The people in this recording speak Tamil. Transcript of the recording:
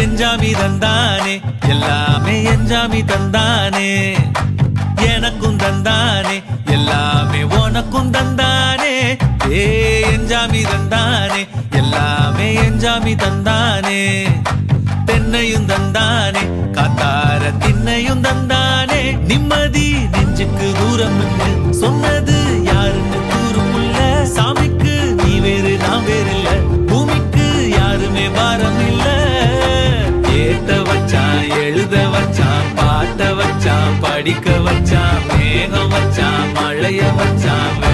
எஞ்சாமி தந்தானே. எல்லாமே எஞ்சாமி தந்தானே. எனக்கும் தந்தானே. எல்லாமே உனக்கும் தந்தானே. ஏ எஞ்சாமி தந்தானே. எல்லாமே எஞ்சாமி தந்தானே. தென்னையும் தந்தானே. காத்தார திண்ணையும் தந்தானே. நிம்மதி நெஞ்சுக்கு தூரம் சொன்னது யாருன்னு கூறுமுல்ல சாமிக்கு நீ வேறு நான் வேறு இல்ல பூமிக்கு யாருமே பாரம் வச்சான் பாட்ட வச்சான் படிக்க வச்சான் மேகம் வச்சான் மழைய வச்சான்